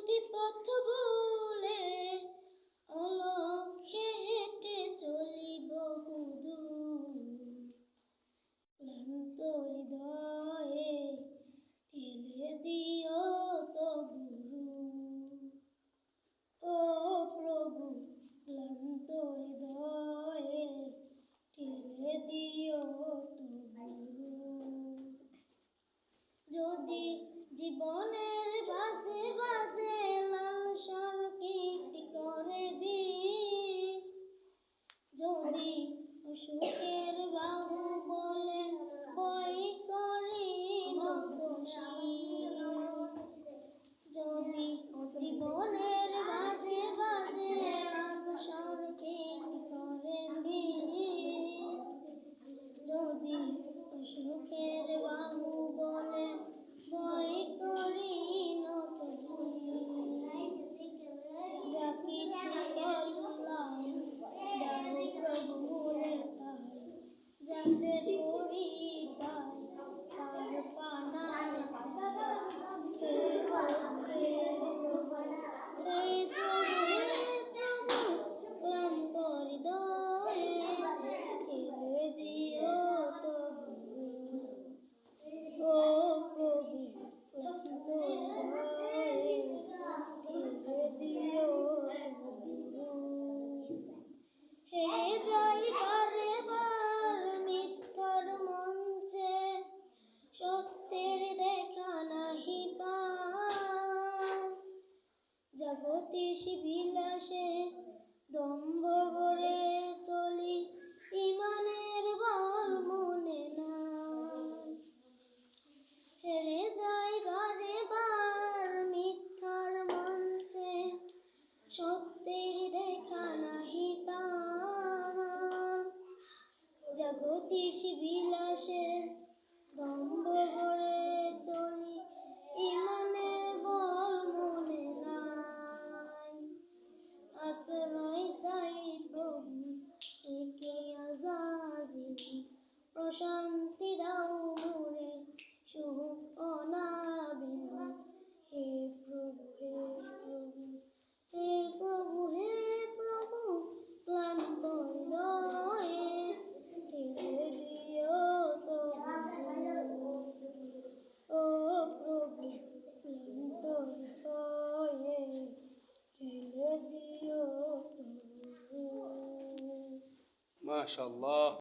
যদি পথ বলে অলক্ষে হেঁটে চলি বহুদূর। ক্লান্ত হৃদয়ে ঠেলে দিও তবু গুরু। ও প্রভু, ক্লান্ত হৃদয়ে ঠেলে দিও তবু যদি জীবনে অসুখের বাহু বলে বই যদি জীবনের বাজে বাজে লাল করে যদি অসুখের বাহু বলে ভয় করি Alhamdulillah. বিলাসে দম্ভ ভরে চলি, ইমানের বল মনে নাই। হেরে যাই বারে বার মিথ্যার মঞ্চে, সত্যের দেখা নাহি পাই জগতীশ বিলাসে প্রশান্তি দাও মোরে সুখ অনাবিল। হে প্রভু হে প্রভু হে প্রভু হে প্রভু, ক্লান্ত ও প্রভু, ক্লান্ত দিও মাশাল্লাহ